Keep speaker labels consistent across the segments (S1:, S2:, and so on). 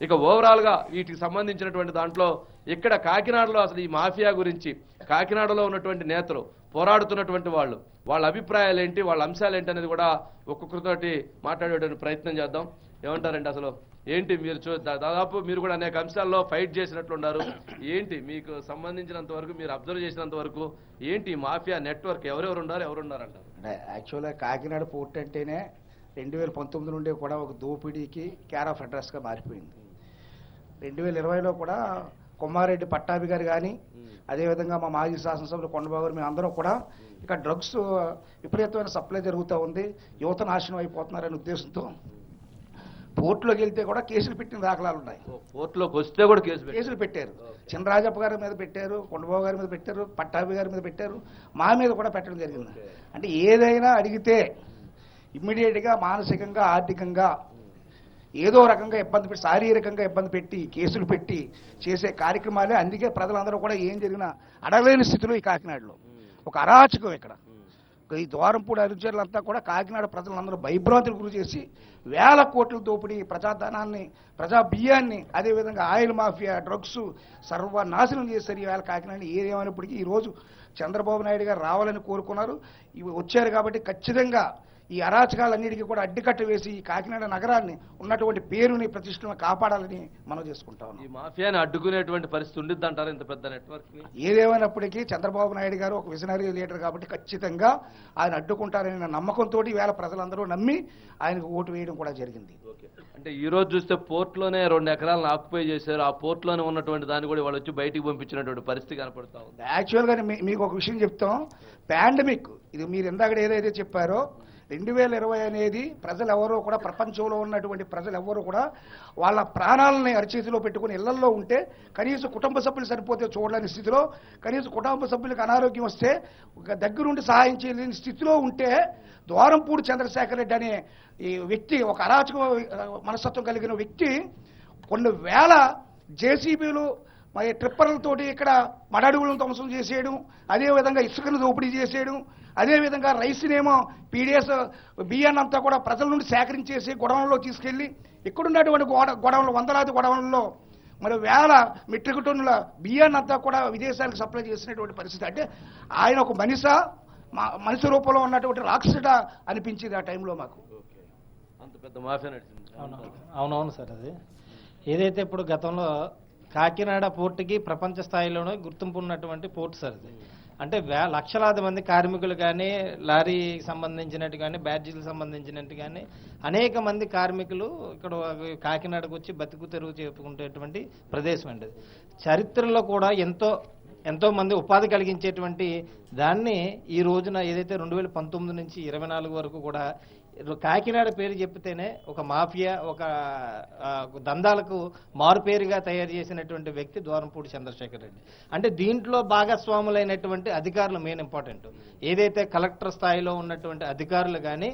S1: ఇక ఓవరాల్గా వీటికి సంబంధించినటువంటి దాంట్లో ఇక్కడ కాకినాడలో అసలు ఈ మాఫియా గురించి కాకినాడలో ఉన్నటువంటి నేతలు పోరాడుతున్నటువంటి వాళ్ళు వాళ్ళ అభిప్రాయాలు ఏంటి వాళ్ళ అంశాలు ఏంటి అనేది కూడా ఒక్కొక్కరితోటి మాట్లాడేటువంటి ప్రయత్నం చేద్దాం. ఏమంటారండి అసలు? ఏంటి మీరు చూ దాదాపు మీరు కూడా అనేక అంశాల్లో ఫైట్ చేసినట్లున్నారు. ఏంటి మీకు సంబంధించినంత వరకు మీరు అబ్జర్వ్ చేసినంత వరకు ఏంటి మాఫియా నెట్వర్క్? ఎవరెవరు ఉన్నారు ఎవరు ఉన్నారంటారు
S2: అంటే యాక్చువల్గా కాకినాడ పోర్ట్ అంటేనే రెండు వేల పంతొమ్మిది నుండి కూడా ఒక దోపిడీకి కేర్ ఆఫ్ అడ్రస్గా మారిపోయింది. రెండు వేల ఇరవైలో కూడా కొమ్మారెడ్డి పట్టాభి గారు కానీ అదేవిధంగా మా మాజీ శాసనసభ్యులు కొండబాబు గారు అందరం కూడా ఇక్కడ డ్రగ్స్ విపరీతమైన సప్లై జరుగుతూ ఉంది. యువత నాశనం అయిపోతున్నారనే ఉద్దేశంతో పోర్టులోకి వెళ్తే కూడా కేసులు పెట్టిన దాఖలాలు ఉన్నాయి.
S1: కోర్టులోకి వస్తే కూడా కేసు పెట్టి
S2: కేసులు పెట్టారు. చినరాజప్ప గారి మీద పెట్టారు కొండబాబు గారి మీద పెట్టారు పట్టాభి గారి మీద పెట్టారు మా మీద కూడా పెట్టడం జరిగింది. అంటే ఏదైనా అడిగితే ఇమ్మీడియట్గా మానసికంగా ఆర్థికంగా ఏదో రకంగా ఇబ్బంది పెట్టి శారీరకంగా ఇబ్బంది పెట్టి కేసులు పెట్టి చేసే కార్యక్రమాలే. అందుకే ప్రజలందరూ కూడా ఏం జరిగినా అడగలేని స్థితిలో ఈ కాకినాడలో. ఒక అరాచకం ఇక్కడ. ఈ ద్వారంపూడి అనుచరులంతా కూడా కాకినాడ ప్రజలందరూ భయభ్రాంతులు గురి చేసి వేల కోట్ల దోపిడీ ప్రజాధనాన్ని ప్రజా బియ్యాన్ని అదేవిధంగా ఆయిల్ మాఫియా డ్రగ్స్ సర్వనాశనం చేశారు ఈ వేళ కాకినాడ ఏదేమైనప్పటికీ ఈరోజు చంద్రబాబు నాయుడు గారు రావాలని కోరుకున్నారు. ఇవి వచ్చారు కాబట్టి ఖచ్చితంగా ఈ అరాచకాలన్నిటికీ కూడా అడ్డుకట్ట వేసి ఈ కాకినాడ నగరాన్ని ఉన్నటువంటి పేరుని ప్రతిష్టను కాపాడాలని మనం చేసుకుంటా
S1: ఈ మాఫియాని అడ్డుకునేటువంటి పరిస్థితి ఉండిద్ది అంటారు ఇంత పెద్ద నెట్వర్క్
S2: ఏదేమైనప్పటికీ చంద్రబాబు నాయుడు గారు ఒక విజనరీ లీడర్ కాబట్టి ఖచ్చితంగా ఆయన అడ్డుకుంటారనే నమ్మకంతో వేళ ప్రజలందరూ నమ్మి ఆయనకు ఓటు వేయడం కూడా జరిగింది.
S1: అంటే ఈ రోజు చూస్తే పోర్ట్లోనే రెండు ఎకరాలను ఆక్యుపై చేశారు. ఆ పోర్ట్లోనే ఉన్నటువంటి దాన్ని కూడా వాళ్ళు వచ్చి బయటికి పంపించినటువంటి పరిస్థితి కనపడతా ఉంది.
S2: యాక్చువల్గా మీకు ఒక విషయం చెప్తాం. పాండమిక్ ఇది మీరు ఇందాక ఏదైతే చెప్పారో రెండు వేల ఇరవై అనేది ప్రజలు ఎవరో కూడా ప్రపంచంలో ఉన్నటువంటి ప్రజలు ఎవరు కూడా వాళ్ళ ప్రాణాలని అరిచేతిలో పెట్టుకుని ఇళ్ళల్లో ఉంటే కనీసం కుటుంబ సభ్యులు సరిపోతే చూడలేని స్థితిలో కనీసం కుటుంబ సభ్యులకు అనారోగ్యం వస్తే దగ్గరుండి సహాయం చేయలేని స్థితిలో ఉంటే ద్వారంపూడి చంద్రశేఖర్ రెడ్డి అనే ఈ వ్యక్తి ఒక అరాచక మనస్తత్వం కలిగిన వ్యక్తి కొన్ని వేల జేసీబీలు మరి ట్రిప్పర్లతోటి ఇక్కడ మడడుగులను ధ్వంసం చేసేయడం అదేవిధంగా ఇసుకను దోపిడీ చేసేయడం అదేవిధంగా రైస్నేమో పీడిఎస్ బియ్యాన్ని అంతా కూడా ప్రజల నుండి సేకరించేసి గొడవలలో తీసుకెళ్ళి ఇక్కడున్నటువంటి గోడ గొడవలు వందలాది గొడవలలో మరి వేల మెట్రిక్ టన్నుల బియ్యాన్ని అంతా కూడా విదేశాలకు సప్లై చేసినటువంటి పరిస్థితి. అంటే ఆయన ఒక మనిష మా మనిషి రూపంలో ఉన్నటువంటి రాక్షసుడ అనిపించింది ఆ టైంలో మాకు.
S1: అంత పెద్ద మాఫియా నడిచింది.
S3: అవునవును అవునవును సార్ అది. ఏదైతే ఇప్పుడు గతంలో కాకినాడ పోర్టుకి ప్రపంచ స్థాయిలోనే గుర్తింపు ఉన్నటువంటి పోర్టు సార్ అంటే వే లక్షలాది మంది కార్మికులు కానీ లారీకి సంబంధించినట్టు కానీ బ్యాడ్జీలకు సంబంధించినట్టు కానీ అనేక మంది కార్మికులు ఇక్కడ కాకినాడకు వచ్చి బతుకు తెరుగు చెప్పుకునేటువంటి ప్రదేశం అండి చరిత్రలో కూడా ఎంతో ఎంతో మంది ఉపాధి కలిగించేటువంటి దాన్ని ఈ రోజున ఏదైతే రెండు వేల పంతొమ్మిది నుంచి ఇరవై నాలుగు వరకు కూడా కాకినాడ పేరు చెప్తేనే ఒక మాఫియా ఒక దందాలకు మారుపేరుగా తయారు చేసినటువంటి వ్యక్తి ద్వారంపూడి చంద్రశేఖర్ రెడ్డి. అంటే దీంట్లో భాగస్వాములైనటువంటి అధికారులు మెయిన్ ఇంపార్టెంట్. ఏదైతే కలెక్టర్ స్థాయిలో ఉన్నటువంటి అధికారులు కానీ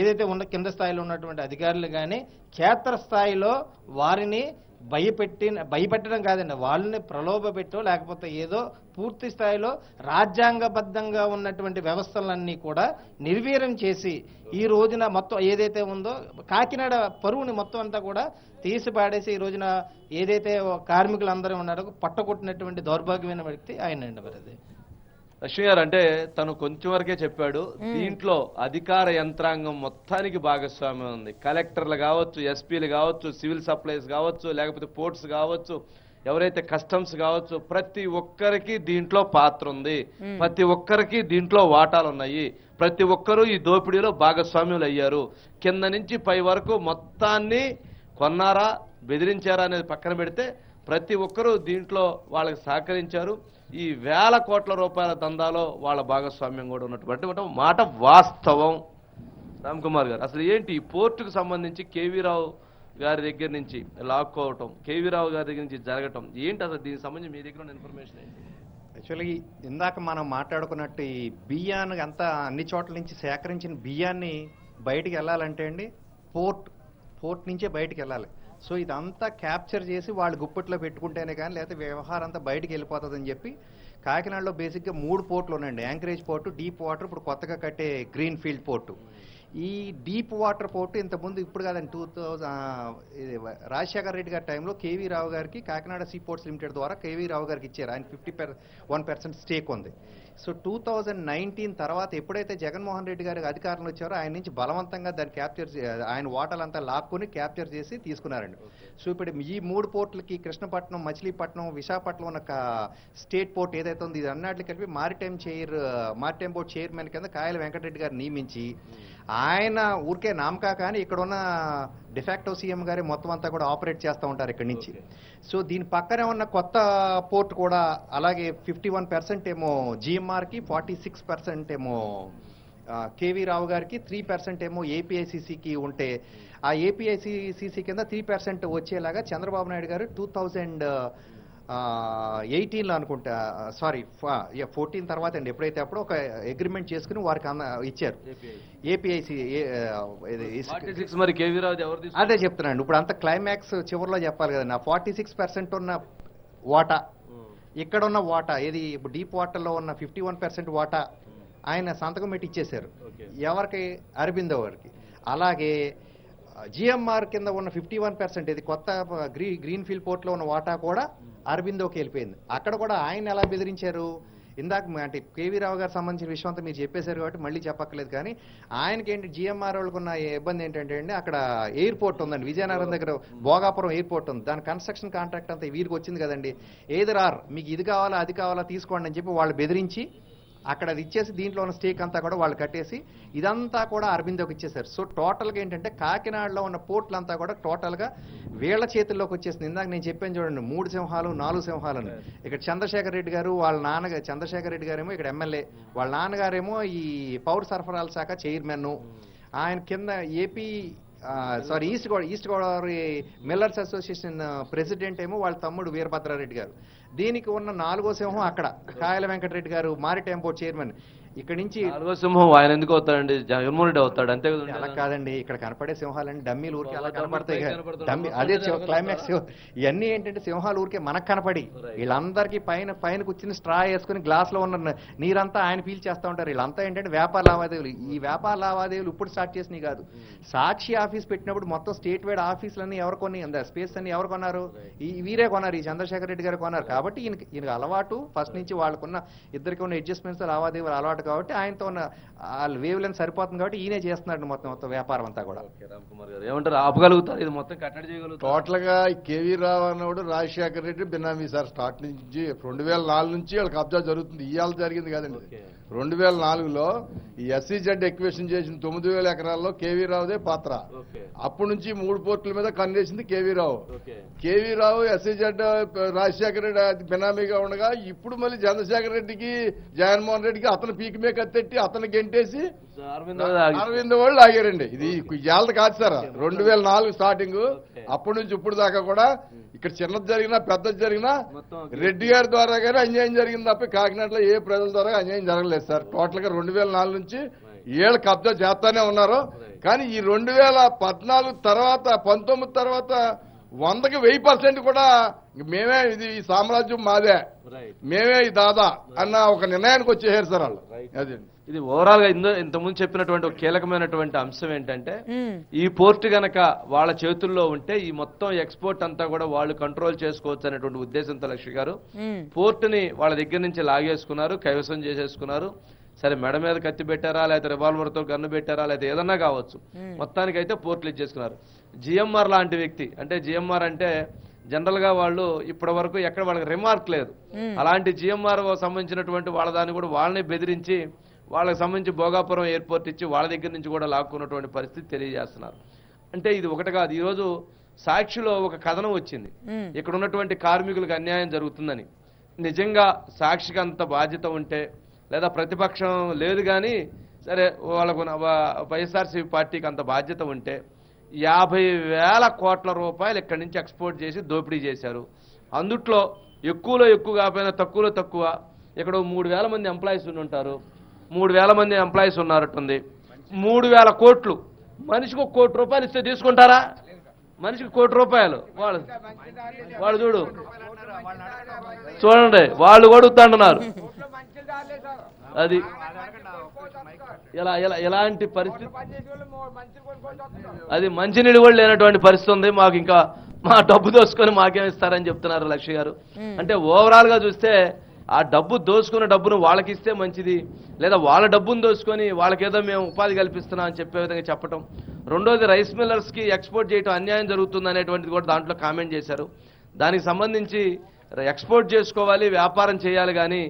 S3: ఏదైతే ఉన్న కింద స్థాయిలో ఉన్నటువంటి అధికారులు కానీ క్షేత్ర స్థాయిలో వారిని భయపెట్టి భయపెట్టడం కాదండి. వాళ్ళని ప్రలోభ పెట్టో లేకపోతే ఏదో పూర్తి స్థాయిలో రాజ్యాంగబద్ధంగా ఉన్నటువంటి వ్యవస్థలన్నీ కూడా నిర్వీర్యం చేసి ఈ రోజున మొత్తం ఏదైతే ఉందో కాకినాడ పరువుని మొత్తం అంతా కూడా తీసి పాడేసి ఈ రోజున ఏదైతే కార్మికులందరూ ఉన్నారో పట్టకొట్టినటువంటి దౌర్భాగ్యమైన వ్యక్తి ఆయన అండి మరి అది.
S1: లక్ష్మి గారు అంటే తను కొంచెం వరకే చెప్పాడు దీంట్లో అధికార యంత్రాంగం మొత్తానికి భాగస్వామ్యం ఉంది. కలెక్టర్లు కావచ్చు ఎస్పీలు కావచ్చు సివిల్ సప్లైస్ కావచ్చు లేకపోతే పోర్ట్స్ కావచ్చు ఎవరైతే కస్టమ్స్ కావచ్చు ప్రతి ఒక్కరికి దీంట్లో పాత్ర ఉంది. ప్రతి ఒక్కరికి దీంట్లో వాటాలు ఉన్నాయి. ప్రతి ఒక్కరూ ఈ దోపిడీలో భాగస్వామ్యులు అయ్యారు. కింద నుంచి పై వరకు మొత్తాన్ని కొన్నారా బెదిరించారా అనేది పక్కన పెడితే ప్రతి ఒక్కరూ దీంట్లో వాళ్ళకి సహకరించారు. ఈ వేల కోట్ల రూపాయల దందాలో వాళ్ళ భాగస్వామ్యం కూడా ఉన్నటువంటి మాట వాస్తవం. రామ్ కుమార్ గారు అసలు ఏంటి ఈ పోర్టుకు సంబంధించి కేవీ రావు గారి దగ్గర నుంచి లాక్కోవటం కేవీ రావు గారి దగ్గర నుంచి జరగటం ఏంటి అసలు దీనికి సంబంధించి మీ దగ్గర ఉన్న ఇన్ఫర్మేషన్ ఏంటి?
S4: ఇందాక మనం మాట్లాడుకున్నట్టు ఈ బియ్యాన్ని అంతా అన్ని చోట్ల నుంచి సేకరించిన బియ్యాన్ని బయటికి వెళ్ళాలంటే అండి పోర్ట్ పోర్ట్ నుంచే బయటికి వెళ్ళాలి. సో ఇదంతా క్యాప్చర్ చేసి వాళ్ళు గుప్పట్లో పెట్టుకుంటేనే కానీ లేకపోతే వ్యవహారం అంతా బయటికి వెళ్ళిపోతుందని చెప్పి కాకినాడలో బేసిక్గా మూడు పోర్ట్లు ఉన్నాయండి. యాంకరేజ్ పోర్టు డీప్ వాటర్ ఇప్పుడు కొత్తగా కట్టే గ్రీన్ ఫీల్డ్ పోర్టు. ఈ డీప్ వాటర్ పోర్ట్ ఇంతకుముందు ఇప్పుడు కాదండి టూ థౌజండ్ రాజశేఖర రెడ్డి గారి టైంలో కేవీ రావు గారికి కాకినాడ సీ పోర్ట్స్ లిమిటెడ్ ద్వారా కేవీ రావు గారికి ఇచ్చారు. ఆయన fifty per one percent stake ఉంది. సో టూ థౌజండ్ నైన్టీన్ తర్వాత ఎప్పుడైతే జగన్మోహన్ రెడ్డి గారికి అధికారంలో వచ్చారో ఆయన నుంచి బలవంతంగా దాన్ని క్యాప్చర్ ఆయన వాటాలంతా లాక్కుని క్యాప్చర్ చేసి తీసుకున్నారండి. సో ఇప్పుడు ఈ మూడు పోర్టులకి కృష్ణపట్నం మచిలీపట్నం విశాఖపట్నం ఉన్న స్టేట్ పోర్ట్ ఏదైతే ఉంది ఇది అన్నిటిని కలిపి maritime chair maritime board chairman కింద కాయల వెంకటరెడ్డి గారు నియమించి ఆయన ఊరికే నామకా కానీ ఇక్కడ ఉన్న డిఫాక్టో సీఎం గారి మొత్తం అంతా కూడా ఆపరేట్ చేస్తూ ఉంటారు ఇక్కడి నుంచి. సో దీని పక్కనే ఉన్న కొత్త పోర్ట్ కూడా అలాగే ఫిఫ్టీ వన్ పర్సెంట్ ఏమో జిఎంఆర్కి ఫార్టీ సిక్స్ పర్సెంట్ ఏమో కేవీ రావు గారికి త్రీ పర్సెంట్ ఏమో ఏపీఐసిసికి ఉంటే. ఆ ఏపీఐసిసి కింద త్రీ పర్సెంట్ వచ్చేలాగా చంద్రబాబు నాయుడు గారు టూ థౌజండ్ ఎయిటీన్లో అనుకుంటా సారీ ఫోర్టీన్ తర్వాత అండి. ఎప్పుడైతే అప్పుడు ఒక అగ్రిమెంట్ చేసుకుని వారికి అన్న ఇచ్చారు. ఏపీఐసి? అదే చెప్తున్నాను. ఇప్పుడు అంత క్లైమాక్స్ చివరిలో చెప్పాలి కదండి ఫార్టీ సిక్స్ పర్సెంట్ ఉన్న వాటా ఇక్కడ ఉన్న వాటా ఏది ఇప్పుడు డీప్ వాటర్లో ఉన్న ఫిఫ్టీ వన్ పర్సెంట్ వాటా ఆయన సంతకం పెట్టి ఇచ్చేశారు. ఎవరికి? అరబిందో వారికి. అలాగే జిఎంఆర్ కింద ఉన్న ఫిఫ్టీ వన్ పర్సెంట్ ఇది కొత్త గ్రీ గ్రీన్ ఫీల్డ్ పోర్ట్లో ఉన్న వాటా కూడా అరబిందోకి వెళ్ళిపోయింది. అక్కడ కూడా ఆయన ఎలా బెదిరించారు? ఇందాక అంటే కేవీ రావు గారు సంబంధించిన విషయం అంతా మీరు చెప్పేశారు కాబట్టి మళ్ళీ చెప్పక్కర్లేదు కానీ ఆయనకి ఏంటి జిఎంఆర్ వాళ్ళకు ఉన్న ఇబ్బంది ఏంటంటే అండి అక్కడ ఎయిర్పోర్ట్ ఉందండి విజయనగరం దగ్గర భోగాపురం ఎయిర్పోర్ట్ ఉంది. దాని కన్స్ట్రక్షన్ కాంట్రాక్ట్ అంతా వీరికి వచ్చింది కదండి. ఏది రార్ మీకు ఇది కావాలా అది కావాలా తీసుకోండి అని చెప్పి వాళ్ళు బెదిరించి అక్కడ అది ఇచ్చేసి దీంట్లో ఉన్న స్టేక్ అంతా కూడా వాళ్ళు కట్టేసి ఇదంతా కూడా అరబిందోకి ఇచ్చేసారు సో టోటల్గా ఏంటంటే కాకినాడలో ఉన్న పోర్ట్లంతా కూడా టోటల్గా వీళ్ళ చేతుల్లోకి వచ్చేసింది. ఇందాక నేను చెప్పాను చూడండి మూడు సింహాలు నాలుగు సింహాలు ఇక్కడ చంద్రశేఖర్ రెడ్డి గారు వాళ్ళ నాన్నగారు చంద్రశేఖర్ రెడ్డి గారేమో ఇక్కడ ఎమ్మెల్యే. వాళ్ళ నాన్నగారేమో ఈ పౌర సరఫరాల శాఖ చైర్మన్. ఆయన కింద AP sorry east Goda east Godavari millers association president ఏమో వాళ్ళ తమ్ముడు వీరభద్రారెడ్డి గారు. దీనికి ఉన్న నాలుగో సింహం అక్కడ. కాయల వెంకటరెడ్డి గారు మారిటైమ్ చైర్మన్. ఇక్కడ నుంచి
S1: నాలుగో సింహం ఆయన ఎందుకు అవుతాడండి? జగన్మోహన్ రెడ్డి అవుతాడు అంతే
S4: అలా
S1: కదా
S4: కాదండి. ఇక్కడ కనపడే సింహాలని డమ్మీలు ఊరికే అలా కనపడతాయి. డమ్మీ అదే. క్లైమాక్స్. ఇవన్నీ ఏంటంటే సింహాలు ఊరికే మనకు కనపడి. వీళ్ళందరికీ పైన పైన కూర్చుని స్ట్రా వేసుకుని గ్లాస్లో ఉన్న నీరంతా ఆయన ఫీల్ చేస్తూ ఉంటారు. వీళ్ళంతా ఏంటంటే వ్యాపార లావాదేవీలు. ఈ వ్యాపార లావాదేవీలు ఇప్పుడు స్టార్ట్ చేసినవి కాదు. సాక్షి ఆఫీస్ పెట్టినప్పుడు మొత్తం స్టేట్ వైడ్ ఆఫీసులన్నీ ఎవరు కొని స్పేస్ అన్ని ఎవరు కొన్నారు? ఈ వీరే కొన్నారు. ఈ చంద్రశేఖర్ రెడ్డి గారు కొన్నారు. కాబట్టి ఈయనకి అలవాటు ఫస్ట్ నుంచి వాళ్ళకున్న ఇద్దరికి ఉన్న అడ్జస్ట్మెంట్స్ లావాదేవీలు అలవాటు కాబట్టి ఆయనతో ఉన్న వాళ్ళ వేవ్ లెంత్ సరిపోతుంది కాబట్టి ఈయనే చేస్తున్నాడు మొత్తం మొత్తం వ్యాపారం అంతా కూడా.
S1: ఓకే, రామ్ కుమార్ గారు. ఏమంటారు? ఆపగలుగుతారు? ఇది మొత్తం కట్టడి చేయగలుగుతారు?
S5: టోటల్గా కేవీ రావు అన్నవాడు రాజశేఖర రెడ్డి బినామీ సార్ స్టార్ట్ నుంచి రెండు వేల నాలుగు నుంచి వాళ్ళ కబ్జా జరుగుతుంది. ఇవాళ జరిగింది కాదండి. రెండు వేల నాలుగులో ఈ ఎస్సీ జెడ్ ఎక్వేషన్ చేసిన తొమ్మిది వేల ఎకరాల్లో కేవీ రావుదే పాత్ర.
S1: ఓకే.
S5: అప్పటి నుంచి మూడు పోర్టుల మీద కన్నేసింది KV Rao. KV Rao SC Z Rajasekhara Reddy బినామీగా ఉండగా ఇప్పుడు మళ్ళీ చంద్రశేఖర రెడ్డికి జగన్మోహన్ రెడ్డికి అతను పీకి మీద కత్తెట్టి అతను గెంటేసి
S1: అరవింద్
S5: వాళ్ళు ఆగారండి. ఇది ఇవాళ కాదు సార్. రెండు వేల నాలుగు స్టార్టింగ్. అప్పటి నుంచి ఇప్పుడు దాకా కూడా ఇక్కడ చిన్నది జరిగినా పెద్దది జరిగినా రెడ్డి గారి ద్వారా కానీ అన్యాయం జరిగింది తప్ప కాకినాడలో ఏ ప్రజల ద్వారా అన్యాయం జరగలేదు సార్. టోటల్గా రెండు వేల నాలుగు నుంచి ఏళ్ళు కబ్జా చేస్తానే ఉన్నారు. కానీ ఈ రెండు వేల పద్నాలుగు తర్వాత పంతొమ్మిది తర్వాత వందకి వెయ్యి పర్సెంట్ కూడా మేమే ఇది ఈ సామ్రాజ్యం మాదే.
S1: రైట్
S5: మేమే ఈ దాదా అన్న ఒక నిర్ణయానికి వచ్చేసారు సార్ వాళ్ళు. అది
S1: ఇది ఓవరాల్గా ఇందో ఇంతకుముందు చెప్పినటువంటి ఒక కీలకమైనటువంటి అంశం ఏంటంటే. ఈ పోర్ట్ గనక వాళ్ళ చేతుల్లో ఉంటే ఈ మొత్తం ఎక్స్పోర్ట్ అంతా కూడా వాళ్ళు కంట్రోల్ చేసుకోవచ్చు అనేటువంటి ఉద్దేశంతో లక్ష్మి గారు.
S6: మ్మ్.
S1: పోర్టుని వాళ్ళ దగ్గర నుంచి లాగేసుకున్నారు కైవసం చేసేసుకున్నారు. సరే మెడ మీద కత్తి పెట్టారా లేకపోతే రివాల్వర్తో గన్ను పెట్టారా లేకపోతే ఏదన్నా కావచ్చు. మొత్తానికి అయితే పోర్టులు ఇచ్చేసుకున్నారు. జిఎంఆర్ లాంటి వ్యక్తి. అంటే జిఎంఆర్ అంటే జనరల్గా వాళ్ళు ఇప్పటి వరకు ఎక్కడ వాళ్ళకి రిమార్క్ లేదు. అలాంటి జిఎంఆర్ సంబంధించినటువంటి వాళ్ళ దాన్ని కూడా వాళ్ళని బెదిరించి వాళ్ళకి సంబంధించి భోగాపురం ఎయిర్పోర్ట్ ఇచ్చి వాళ్ళ దగ్గర నుంచి కూడా లాక్కున్నటువంటి పరిస్థితి తెలియజేస్తున్నారు. అంటే ఇది ఒకటి కాదు. ఈరోజు సాక్షిలో ఒక కథనం వచ్చింది. ఇక్కడ ఉన్నటువంటి కార్మికులకు అన్యాయం జరుగుతుందని. నిజంగా సాక్షికి అంత బాధ్యత ఉంటే లేదా ప్రతిపక్షం లేదు కానీ సరే వాళ్ళకు వైఎస్ఆర్సీపీ పార్టీకి అంత బాధ్యత ఉంటే యాభై వేల కోట్ల రూపాయలు ఇక్కడి నుంచి ఎక్స్పోర్ట్ చేసి దోపిడీ చేశారు. అందుట్లో ఎక్కువలో ఎక్కువ కాకపోయినా తక్కువలో తక్కువ. ఇక్కడ మూడు వేల మంది ఎంప్లాయీస్ ఉంటారు. మూడు వేల మంది ఎంప్లాయీస్ ఉన్నారట్టుంది మూడు వేల కోట్లు. మనిషికి ఒక కోటి రూపాయలు ఇస్తే తీసుకుంటారా? మనిషికి కోటి రూపాయలు. వాళ్ళు వాళ్ళు చూడు. చూడండి వాళ్ళు కొడుగుతాంటున్నారు అది ఇలా ఇలా ఎలాంటి పరిస్థితి? అది మంచినీళ్ళు కూడా లేనటువంటి పరిస్థితి ఉంది. మాకు ఇంకా మా డబ్బు దోసుకొని మాకేం ఇస్తారని చెప్తున్నారు లక్ష్య గారు. అంటే ఓవరాల్గా చూస్తే ఆ డబ్బు దోసుకున్న డబ్బును వాళ్ళకి ఇస్తే మంచిది లేదా వాళ్ళ డబ్బును దోసుకొని వాళ్ళకేదో మేము ఉపాధి కల్పిస్తున్నాం అని చెప్పే విధంగా చెప్పటం. రెండోది రైస్ మిల్లర్స్కి ఎక్స్పోర్ట్ చేయటం అన్యాయం జరుగుతుంది అనేటువంటిది కూడా దాంట్లో కామెంట్ చేశారు. దానికి సంబంధించి ఎక్స్పోర్ట్ చేసుకోవాలి వ్యాపారం చేయాలి కానీ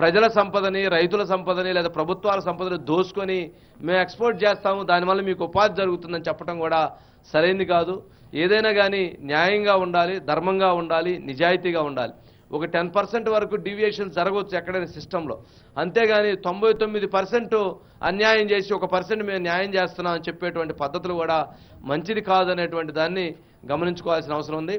S1: ప్రజల సంపదని రైతుల సంపదని లేదా ప్రభుత్వాల సంపదని దోసుకొని మేము ఎక్స్పోర్ట్ చేస్తాము. దానివల్ల మీకు ఉపాధి జరుగుతుందని చెప్పడం కూడా సరైంది కాదు. ఏదైనా కానీ న్యాయంగా ఉండాలి ధర్మంగా ఉండాలి నిజాయితీగా ఉండాలి. ఒక టెన్ పర్సెంట్ వరకు డీవియేషన్ జరగవచ్చు ఎక్కడైనా సిస్టంలో. అంతేగాని తొంభై తొమ్మిది పర్సెంట్ అన్యాయం చేసి ఒక పర్సెంట్ మేము న్యాయం చేస్తున్నాం అని చెప్పేటువంటి పద్ధతులు కూడా మంచిది కాదనేటువంటి దాన్ని గమనించుకోవాల్సిన అవసరం ఉంది.